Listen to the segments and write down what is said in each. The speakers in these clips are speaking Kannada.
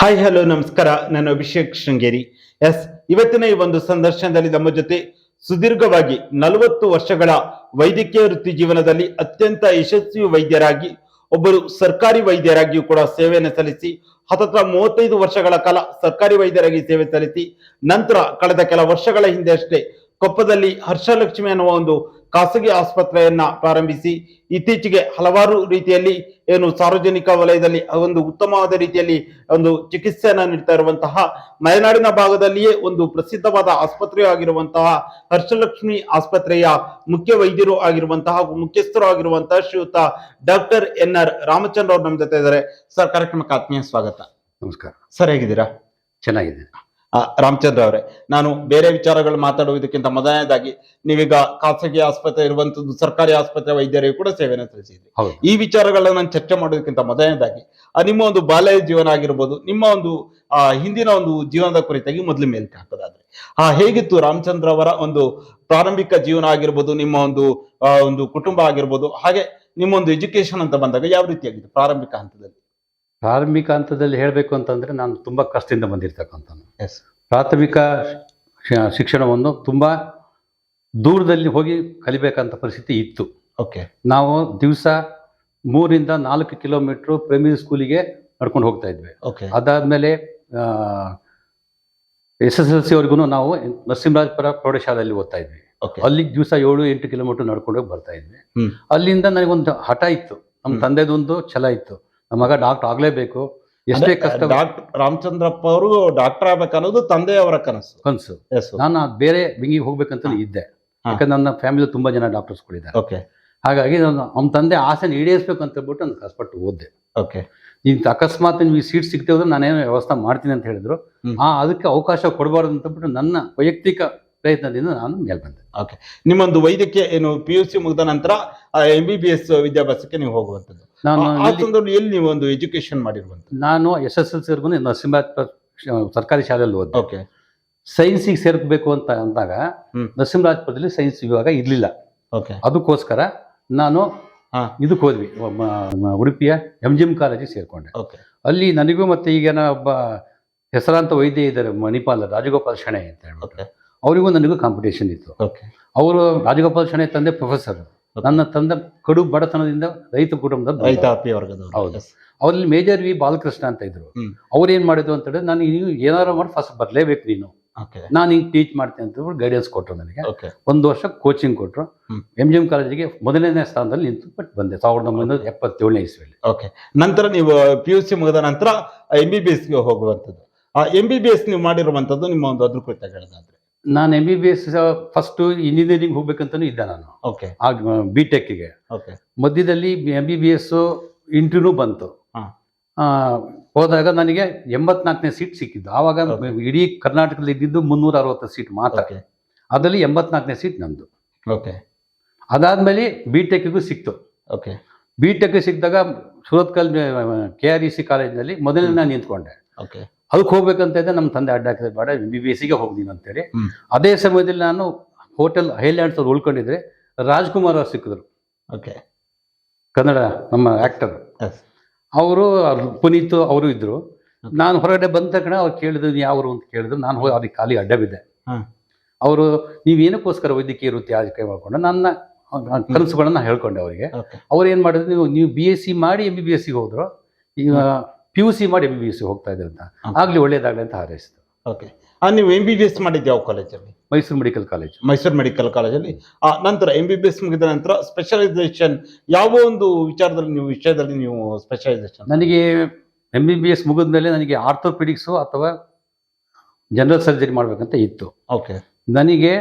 ಹಾಯ್ ಹಲೋ ನಮಸ್ಕಾರ. ನಾನು ಅಭಿಷೇಕ್ ಶೃಂಗೇರಿ. ಎಸ್ ಇವತ್ತಿನ ಈ ಒಂದು ಸಂದರ್ಶನದಲ್ಲಿ ನಮ್ಮ ಜೊತೆ ಸುದೀರ್ಘವಾಗಿ ನಲವತ್ತು ವರ್ಷಗಳ ವೈದ್ಯಕೀಯ ವೃತ್ತಿ ಜೀವನದಲ್ಲಿ ಅತ್ಯಂತ ಯಶಸ್ವಿ ವೈದ್ಯರಾಗಿ, ಒಬ್ಬರು ಸರ್ಕಾರಿ ವೈದ್ಯರಾಗಿಯೂ ಕೂಡ ಸೇವೆಯನ್ನು ಸಲ್ಲಿಸಿ, ಹತ್ತತ್ರ ಮೂವತ್ತೈದು ವರ್ಷಗಳ ಕಾಲ ಸರ್ಕಾರಿ ವೈದ್ಯರಾಗಿ ಸೇವೆ ಸಲ್ಲಿಸಿ, ನಂತರ ಕಳೆದ ಕೆಲ ವರ್ಷಗಳ ಹಿಂದೆ ಅಷ್ಟೇ ಕೊಪ್ಪದಲ್ಲಿ ಹರ್ಷಲಕ್ಷ್ಮಿ ಅನ್ನುವ ಒಂದು ಖಾಸಗಿ ಆಸ್ಪತ್ರೆಯನ್ನ ಪ್ರಾರಂಭಿಸಿ ಇತ್ತೀಚೆಗೆ ಹಲವಾರು ರೀತಿಯಲ್ಲಿ ಏನು ಸಾರ್ವಜನಿಕ ವಲಯದಲ್ಲಿ ಒಂದು ಉತ್ತಮವಾದ ರೀತಿಯಲ್ಲಿ ಒಂದು ಚಿಕಿತ್ಸೆಯನ್ನ ನೀಡ್ತಾ ಇರುವಂತಹ ಮಲೆನಾಡಿನ ಭಾಗದಲ್ಲಿಯೇ ಒಂದು ಪ್ರಸಿದ್ಧವಾದ ಆಸ್ಪತ್ರೆಯೂ ಆಗಿರುವಂತಹ ಹರ್ಷಲಕ್ಷ್ಮಿ ಆಸ್ಪತ್ರೆಯ ಮುಖ್ಯ ವೈದ್ಯರು ಆಗಿರುವಂತಹ ಹಾಗೂ ಮುಖ್ಯಸ್ಥರು ಆಗಿರುವಂತಹ ಶ್ರೀಯುತ ಡಾಕ್ಟರ್ ಎನ್ ಆರ್ ರಾಮಚಂದ್ರ ಅವರು ನಮ್ಮ ಜೊತೆ ಇದ್ದಾರೆ. ಸರ್ ಕಾರ್ಯಕ್ರಮಕ್ಕೆ ಆತ್ಮೀಯ ಸ್ವಾಗತ. ನಮಸ್ಕಾರ. ಸರ್ ಹೇಗಿದ್ದೀರಾ? ಚೆನ್ನಾಗಿದೆ ರಾಮಚಂದ್ರ ಅವರೇ. ನಾನು ಬೇರೆ ವಿಚಾರಗಳು ಮಾತಾಡುವುದಕ್ಕಿಂತ ಮೊದಲನೇದಾಗಿ ನೀವೀಗ ಖಾಸಗಿ ಆಸ್ಪತ್ರೆ ಇರುವಂತದ್ದು ಸರ್ಕಾರಿ ಆಸ್ಪತ್ರೆ ವೈದ್ಯರಿಗೂ ಕೂಡ ಸೇವೆಯನ್ನು ಸಲ್ಲಿಸಿದ್ರಿ. ಈ ವಿಚಾರಗಳನ್ನ ನಾನು ಚರ್ಚೆ ಮಾಡೋದಕ್ಕಿಂತ ಮೊದಲನೇದಾಗಿ ಆ, ನಿಮ್ಮ ಒಂದು ಬಾಲ್ಯ ಜೀವನ ಆಗಿರ್ಬೋದು ನಿಮ್ಮ ಒಂದು ಆ, ಹಿಂದಿನ ಒಂದು ಜೀವನದ ಕುರಿತಾಗಿ ಮೊದಲು ಮೇಲ್ಕೆ ಹಾಕೋದಾದ್ರೆ. ಆ ಹೇಗಿತ್ತು ರಾಮಚಂದ್ರ ಅವರ ಒಂದು ಪ್ರಾರಂಭಿಕ ಜೀವನ ಆಗಿರ್ಬೋದು ನಿಮ್ಮ ಒಂದು ಒಂದು ಕುಟುಂಬ ಆಗಿರ್ಬೋದು ಹಾಗೆ ನಿಮ್ಮ ಒಂದು ಎಜುಕೇಶನ್ ಅಂತ ಬಂದಾಗ ಯಾವ ರೀತಿಯಾಗಿತ್ತು ಪ್ರಾರಂಭಿಕ ಹಂತದಲ್ಲಿ? ಪ್ರಾರಂಭಿಕ ಹಂತದಲ್ಲಿ ಹೇಳಬೇಕು ಅಂತಂದರೆ ನಾನು ತುಂಬ ಕಷ್ಟದಿಂದ ಬಂದಿರ್ತಕ್ಕಂಥ ಎಸ್ ಪ್ರಾಥಮಿಕ ಶಿಕ್ಷಣವನ್ನು ತುಂಬ ದೂರದಲ್ಲಿ ಹೋಗಿ ಕಲಿಬೇಕಂತ ಪರಿಸ್ಥಿತಿ ಇತ್ತು. ಓಕೆ ನಾವು ದಿವಸ ಮೂರಿಂದ ನಾಲ್ಕು ಕಿಲೋಮೀಟ್ರ್ ಪ್ರೈಮರಿ ಸ್ಕೂಲಿಗೆ ನಡ್ಕೊಂಡು ಹೋಗ್ತಾ ಇದ್ವಿ. ಓಕೆ ಅದಾದಮೇಲೆ ಎಸ್ ಎಸ್ ಎಲ್ ಸಿ ವರೆಗೂ ನಾವು ನರಸಿಂಹರಾಜಪುರ ಪ್ರೌಢಶಾಲೆಯಲ್ಲಿ ಓದ್ತಾ ಇದ್ವಿ. ಓಕೆ ಅಲ್ಲಿಗೆ ದಿವಸ ಏಳು ಎಂಟು ಕಿಲೋಮೀಟರ್ ನಡ್ಕೊಂಡು ಹೋಗಿ ಬರ್ತಾ ಇದ್ವಿ. ಅಲ್ಲಿಂದ ನನಗೊಂದು ಹಠ ಇತ್ತು. ನಮ್ಮ. ತಂದೆದೊಂದು ಛಲ ಇತ್ತು. ನಮ್ಮ ಮಗ ಡಾಕ್ಟರ್ ಆಗ್ಲೇಬೇಕು. ಎಷ್ಟೇ ಕಷ್ಟ ಡಾಕ್ಟರ್ ರಾಮಚಂದ್ರಪ್ಪ ಅವರು ಡಾಕ್ಟರ್ ಆಗ್ಬೇಕನ್ನೋದು ತಂದೆಯವರ ಕನಸು. ಕನಸು. ಎಸ್ ನಾನು ಬೇರೆ ವಿಂಗಿಗೆ ಹೋಗ್ಬೇಕಂತ ಇದ್ದೆ. ಯಾಕಂದ್ರೆ ನನ್ನ ಫ್ಯಾಮಿಲಿ ತುಂಬಾ ಜನ ಡಾಕ್ಟರ್ಸ್ಗಳಿದ್ದಾರೆ ಓಕೆ ಹಾಗಾಗಿ ನಾನು ಅವ್ನ ತಂದೆ ಆಸೆನ ಈಡೇರಿಸ್ಬೇಕು ಅಂತ ಹೇಳ್ಬಿಟ್ಟು ನಾನು ಕಷ್ಟಪಟ್ಟು ಓದ್ದೆ. ಓಕೆ ಇಂಥ ಅಕಸ್ಮಾತ್ ನಿಮ್ಗೆ ಸೀಟ್ ಸಿಗ್ತೇ ಹೋದ್ರೆ ನಾನೇನೋ ವ್ಯವಸ್ಥೆ ಮಾಡ್ತೀನಿ ಅಂತ ಹೇಳಿದ್ರು. ಆ ಅದಕ್ಕೆ ಅವಕಾಶ ಕೊಡಬಾರ್ದು ಅಂತ ಬಿಟ್ಟು ನನ್ನ ವೈಯಕ್ತಿಕ ಪ್ರಯತ್ನದಿಂದ ನಾನು ಮೇಲೆ ಬಂದೆ. ಓಕೆ ನಿಮ್ಮೊಂದು ವೈದ್ಯಕೀಯ ಏನು ಪಿ ಯು ಸಿ ಮುಗಿದ ನಂತರ ಎಂ ಬಿ ಬಿ ಎಸ್ ವಿದ್ಯಾಭ್ಯಾಸಕ್ಕೆ ನೀವು ಹೋಗುವಂತದ್ದು ನಾನು ಆ- ಸಂದರ್ಭದಲ್ಲಿ ಎಲ್ಲಿ ನೀವು ಒಂದು ಎಜುಕೇಶನ್ ಮಾಡಿರುವಂತ ನಾನು ಎಸ್ ಎಸ್ ಎಲ್ ಸಿವರೆಗೂ ನರಸಿಂಹರಾಜಪುರ ಶ- ಸರ್ಕಾರಿ ಶಾಲೆಯಲ್ಲಿ ಓದ್ದೆ. ಓಕೆ. ಸೈನ್ಸಿಗೆ ಸೇರ್ಕಬೇಕು ಅಂತ ಅಂದಾಗ ನರಸಿಂಹರಾಜ್ಪುರದಲ್ಲಿ ಸೈನ್ಸ್ ವಿಭಾಗ ಇರಲಿಲ್ಲ. ಓಕೆ. ಅದಕ್ಕೋಸ್ಕರ ನಾನು. ಇದಕ್ಕೆ ಹೋದ್ವಿ. ಉಡುಪಿಯ ಎಂ ಜಿ ಎಂ ಕಾಲೇಜಿಗೆ ಸೇರ್ಕೊಂಡೆ. ಓಕೆ. ಅಲ್ಲಿ ನನಗೂ ಮತ್ತೆ ಈಗೇನ ಒಬ್ಬ ಹೆಸರಾಂತ ವೈದ್ಯ ಇದ್ದಾರೆ ಮಣಿಪಾಲ್ ರಾಜಗೋಪಾಲ್ ಶಣೆ ಅಂತ ಹೇಳ್ಬಿಟ್ಟು. ಅವರಿಗೂ ನನಗೂ ಕಾಂಪಿಟೇಷನ್ ಇತ್ತು. ಓಕೆ. ಅವರು ರಾಜಗೋಪಾಲ್ ಶಣೆ ತಂದೆ ಪ್ರೊಫೆಸರ್ ನನ್ನ ತಂದೆ ಕಡು ಬಡತನದಿಂದ ರೈತ ಕುಟುಂಬದ. ರೈತಾಪಿ ವರ್ಗದವರು. ಹೌದು. ಅವರಲ್ಲಿ ಮೇಜರ್ ವಿ ಬಾಲಕೃಷ್ಣ ಅಂತ ಇದ್ರು. ಅವ್ರು ಏನ್ ಮಾಡಿದ್ರು ಅಂತ ಹೇಳಿದ್ರೆ ನಾನು ನೀವು ಏನಾರು ಮಾಡಿ ಫಸ್ಟ್ ಬರ್ಲೇಬೇಕು ನೀನು. ಓಕೆ ನಾನು ಹಿಂಗೆ ಟೀಚ್ ಮಾಡ್ತೀನಿ ಅಂತ ಹೇಳಿ ಗೈಡೆನ್ಸ್ ಕೊಟ್ಟರು ನನಗೆ. ಒಂದು ವರ್ಷ ಕೋಚಿಂಗ್ ಕೊಟ್ಟರು ಹ್ಮ್. ಎಂ ಜಿ ಎಂ ಕಾಲೇಜಿಗೆ ಮೊದಲನೇ ಸ್ಥಾನದಲ್ಲಿ ನಿಂತು ಬಟ್ ಬಂದೆ. ಸಾವಿರದ ಒಂಬೈನೂರ ಎಪ್ಪತ್ತೇಳನೇ ಇಸ್ವಿಯಲ್ಲಿ ಓಕೆ ನಂತರ ನೀವು ಪಿ ಯು ಸಿ ಮುಗಿದ ನಂತರ ಎಂ ಬಿ ಬಿ ಎಸ್ಗೆ ಹೋಗುವಂಥದ್ದು. ಆ ಎಂ ಬಿ ಬಿ ಎಸ್ ನೀವು ಮಾಡಿರುವಂಥದ್ದು ನಿಮ್ಮ ಒಂದು ಅದ್ರ ಕುರಿತಾಗಿ ಹೇಳೋದಾದ್ರೆ ನಾನು M B B S first engineering ಹೋಗ್ಬೇಕಂತನೂ ಇದ್ದೆ ನಾನು. ಓಕೆ ಆಗ ಬಿ ಟೆಕ್ಗೆ ಓಕೆ ಮಧ್ಯದಲ್ಲಿ M B B S interview ಬಂತು. ಹೋದಾಗ ನನಗೆ ಎಂಬತ್ನಾಲ್ಕನೇ ಸೀಟ್ ಸಿಕ್ಕಿದ್ದು. ಆವಾಗ. ಇಡೀ ಕರ್ನಾಟಕದಲ್ಲಿ ಇದ್ದಿದ್ದು ಮುನ್ನೂರ ಅರವತ್ತು ಸೀಟ್ ಮಾತ್ರ ಅದರಲ್ಲಿ ಎಂಬತ್ನಾಲ್ಕನೇ ಸೀಟ್ ನಂದು. ಓಕೆ ಅದಾದ್ಮೇಲೆ ಬಿ ಟೆಕ್ಗೂ ಸಿಕ್ತು. ಓಕೆ ಬಿ ಟೆಕ್ ಸಿಕ್ಕಿದಾಗ Surathkal K R E C ಕಾಲೇಜಿನಲ್ಲಿ ಮೊದಲನೇ ನಾನು ನಿಂತ್ಕೊಂಡೆ. ಓಕೆ ಅದಕ್ಕೆ ಹೋಗ್ಬೇಕಂತ ಇದ್ದೆ ನಮ್ಮ ತಂದೆ ಅಡ್ಡ ಹಾಕಿದ್ರೆ ಬೇಡ ಬಿ ಬಿ ಎಸ್ಸಿಗೆ ಹೋಗ್ತೀನಿ ಅಂತೇಳಿ ಹೇಳಿ ಅದೇ ಸಮಯದಲ್ಲಿ ನಾನು ಹೋಟೆಲ್ ಹೈಲ್ಯಾಂಡ್ಸ್ ಅವ್ರು ಉಳ್ಕೊಂಡಿದ್ರೆ ರಾಜ್ಕುಮಾರ್ ಅವ್ರು ಸಿಕ್ಕಿದ್ರು. ಓಕೆ. ಕನ್ನಡ ನಮ್ಮ ಆ್ಯಕ್ಟರ್ ಅವರು ಪುನೀತ್ ಅವರು ಇದ್ರು. ನಾನು ಹೊರಗಡೆ ಬಂದ ತಕ್ಷಣ ಅವ್ರು ಕೇಳಿದ್ರು ಯಾವ್ರು? ಅಂತ ಕೇಳಿದ್ರು. ನಾನು ಹೋಗಿ ಅವ್ರಿಗೆ ಖಾಲಿ ಅಡ್ಡ ಬಿದ್ದೆ. ಅವರು ನೀವೇನಕ್ಕೋಸ್ಕರ ವೈದ್ಯಕೀಯ ವೃತ್ತಿ ಆಯ್ಕೆ ಮಾಡಿಕೊಂಡು? ನನ್ನ ಕನಸುಗಳನ್ನ ಹೇಳ್ಕೊಂಡೆ ಅವರಿಗೆ. ಅವ್ರು ಏನು ಮಾಡಿದ್ರು ನೀವು ನೀವು ಬಿ ಎಸ್ ಸಿ ಮಾಡಿ ಎಂ ಬಿ ಬಿ ಎಸ್ ಸಿಗೆ ಹೋದ್ರು. ಈಗ ಪಿ ಯು ಸಿ ಮಾಡಿ ಎಂ ಬಿ ಬಿ ಎಸ್ ಸಿ ಹೋಗ್ತಾ ಇದ್ರು ಅಂತ. ಆಗಲಿ ಒಳ್ಳೇದಾಗಲಿ ಅಂತ ಹಾರೈಸಿದ್ರು ಓಕೆ ನೀವು ಎಂ ಬಿ ಬಿ ಎಸ್ ಮಾಡಿದ್ದು ಯಾವ ಕಾಲೇಜಲ್ಲಿ Mysuru medical college Mysuru medical ಕಾಲೇಜಲ್ಲಿ ಆ ನಂತರ ಎಂ ಬಿ ಬಿ ಎಸ್ ಮುಗಿದ ನಂತರ ಸ್ಪೆಷಲೈಸೇಷನ್ ಯಾವ ಒಂದು ವಿಚಾರದಲ್ಲಿ ನೀವು ವಿಷಯದಲ್ಲಿ ನೀವು ಸ್ಪೆಷಲೈಸೇಷನ್ ನನಗೆ ಎಂ ಬಿ ಬಿ ಎಸ್ ಮುಗಿದ ಮೇಲೆ ನನಗೆ ಆರ್ಥೋಪೆಡಿಕ್ಸು ಅಥವಾ ಜನರಲ್ ಸರ್ಜರಿ ಮಾಡಬೇಕಂತ ಇತ್ತು. ಓಕೆ ನನಗೆ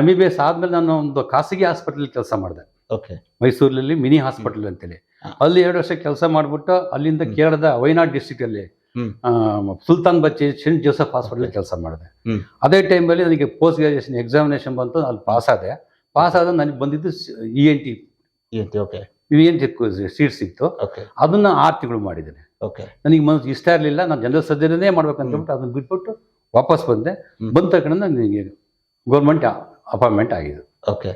ಎಂ ಬಿ ಬಿ ಎಸ್ ಆದಮೇಲೆ ನಾನು ಒಂದು ಖಾಸಗಿ ಹಾಸ್ಪಿಟಲ್ ಕೆಲಸ ಮಾಡಿದೆ. ಓಕೆ ಮೈಸೂರಿನಲ್ಲಿ ಮಿನಿ ಹಾಸ್ಪಿಟಲ್ ಅಂತೇಳಿ. ಅಲ್ಲಿ ಎರಡು ವರ್ಷ ಕೆಲಸ ಮಾಡಿಬಿಟ್ಟು ಅಲ್ಲಿಂದ. ಕೇರಳದ ವೈನಾಡ್. ಆ, ಸುಲ್ತಾನ್ ಬಚ್ಚಿ ಸೆಂಟ್ ಜೋಸೆಫ್ ಹಾಸ್ಪಿಟಲ್ ಕೆಲಸ ಮಾಡಿದೆ. ಅದೇ ಟೈಮಲ್ಲಿ ನನಗೆ ಪೋಸ್ಟ್ ಗ್ರಾಜುಯೇಷನ್ ಎಕ್ಸಾಮಿನೇಷನ್ ಬಂತು ಅಲ್ಲಿ ಪಾಸ್ ಆದೆ. ಪಾಸ್ ಆದ ನನಗೆ ಬಂದಿದ್ದು E N T okay E N T seat ಸಿಕ್ತು. ಓಕೆ ಅದನ್ನ ಆರು ತಿಂಗಳು ಮಾಡಿದ್ದೇನೆ. ಓಕೆ ನನಗೆ ಮನಸ್ಸು ಇಷ್ಟ ಇರಲಿಲ್ಲ ನಾನು ಜನರಲ್ ಸರ್ಜರಿನೇ ಅಂತ ಹೇಳ್ಬಿಟ್ಟು ಅದನ್ನ ಬಿಟ್ಬಿಟ್ಟು ವಾಪಸ್ ಬಂದೆ. ಬಂದ ತಕ್ಷಣ ನನಗೆ ಗೌರ್ಮೆಂಟ್ ಅಪಾಯಿಂಟ್ಮೆಂಟ್ ಆಗಿದೆ. ಓಕೆ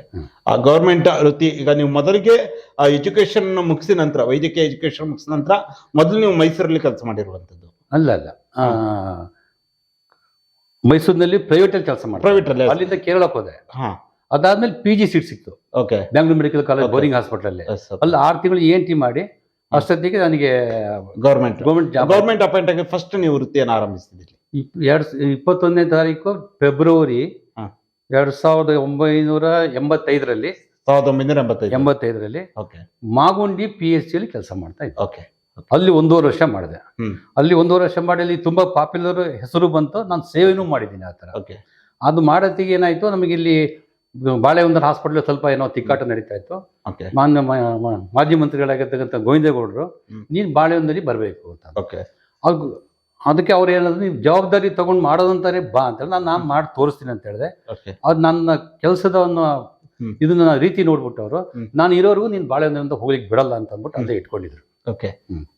ಆ ಗೌರ್ಮೆಂಟ್ ವೃತ್ತಿ ಈಗ ನೀವು ಮೊದಲಿಗೆ ಆ ಎಜುಕೇಶನ್ ಮುಗಿಸಿದ ನಂತರ ವೈದ್ಯಕೀಯ ಎಜುಕೇಶನ್ ಮುಗಿಸಿದ ನಂತರ ಮೊದಲು ನೀವು ಮೈಸೂರಲ್ಲಿ ಕೆಲಸ ಮಾಡಿರುವಂಥದ್ದು. ಅಲ್ಲ ಅಲ್ಲ. ಮೈಸೂರಿನಲ್ಲಿ ಪ್ರೈವೇಟಲ್ಲಿ ಕೆಲಸ ಮಾಡಿ ಪ್ರೈವೇಟ್ ಅಲ್ಲಿ. ಅಲ್ಲಿಂದ ಕೇರಳಕ್ಕೆ ಹೋದೆ. ಹಾಂ. ಅದಾದ್ಮೇಲೆ ಪಿ ಜಿ ಸೀಟ್ ಸಿಕ್ತು. Okay Bengaluru medical college Bowring ಹಾಸ್ಪಿಟಲಲ್ಲಿ ಅಲ್ಲಿ. ಅಲ್ಲಿ ಆರು ತಿಂಗಳು ಎನ್ ಟಿ ಮಾಡಿ ಅಷ್ಟೊತ್ತಿಗೆ ನನಗೆ ಗೌರ್ಮೆಂಟ್ ಗೌರ್ಮೆಂಟ್ ಗೌರ್ಮೆಂಟ್ ಅಪಾಯಿಂಟ್ ಆಗಿ ಫಸ್ಟ್ ನೀವು ವೃತ್ತಿಯನ್ನು ಆರಂಭಿಸಿದ್ರಿ. ಎರಡು ಇಪ್ಪತ್ತೊಂದನೇ ತಾರೀಕು ಫೆಬ್ರವರಿ. ಎರಡ್ ಸಾವಿರದ ಒಂಬೈನೂರ ಎಂಬತ್ತೈದರಲ್ಲಿ ಸಾವಿರದ ಒಂಬೈನೂರ ಎಂಬತ್ತೈದು. ಎಂಬತ್ತೈದರಲ್ಲಿ ಓಕೆ ಮಾಗುಂಡಿ ಪಿ ಎಚ್ ಸಿಯಲ್ಲಿ ಕೆಲಸ ಮಾಡ್ತಾ ಇದ್ದೆ. ಓಕೆ ಅಲ್ಲಿ ಒಂದೂವರೆ ವರ್ಷ ಮಾಡಿದೆ. ಅಲ್ಲಿ ಒಂದೂವರೆ ವರ್ಷ ಮಾಡಿ ಅಲ್ಲಿ ತುಂಬಾ ಪಾಪ್ಯುಲರ್ ಹೆಸರು ಬಂತು. ನಾನು ಸೇವೆನೂ ಮಾಡಿದ್ದೀನಿ ಆ ಥರ. ಓಕೆ ಅದು ಮಾಡೋತ್ತಿಗೆ ಏನಾಯ್ತು? ನಮಗೆ ಇಲ್ಲಿ ಬಾಳೆಹೊಂದರ ಹಾಸ್ಪಿಟಲ್ ಸ್ವಲ್ಪ ಏನೋ ತಿಕ್ಕಾಟ ನಡೀತಾ ಇತ್ತು. ಓಕೆ ಮಾನ್ಯ ಮಾಜಿ ಮಂತ್ರಿಗಳಾಗಿರ್ತಕ್ಕಂಥ ಗೋವಿಂದೇಗೌಡರು. ನೀನು ಬಾಳೆಹೊಂದಲ್ಲಿ ಬರಬೇಕು ಅಂತ ಓಕೆ ಅದು ಅದಕ್ಕೆ ಅವ್ರು ಏನಾದ್ರು ನೀವು ಜವಾಬ್ದಾರಿ ತಗೊಂಡು ಮಾಡೋದಂತಾರೆ ಬಾ ಅಂತ ನಾನು ನಾನು ಮಾಡಿ ತೋರಿಸ್ತೀನಿ ಅಂತ ಹೇಳಿದೆ. ಅದು ನನ್ನ ಕೆಲಸದ. ಇದನ್ನ ರೀತಿ ನೋಡ್ಬಿಟ್ಟು ಅವರು. ನಾನು ಇರೋವರೆಗೂ ನೀನು ಬಾಳೆಹೊನ್ನೂರಿಂದ ಹೋಗ್ಲಿಕ್ಕೆ ಬಿಡಲ್ಲ ಅಂತ ಅಂದ್ಬಿಟ್ಟು ಅಲ್ಲೇ ಇಟ್ಕೊಂಡಿದ್ರು. ಓಕೆ.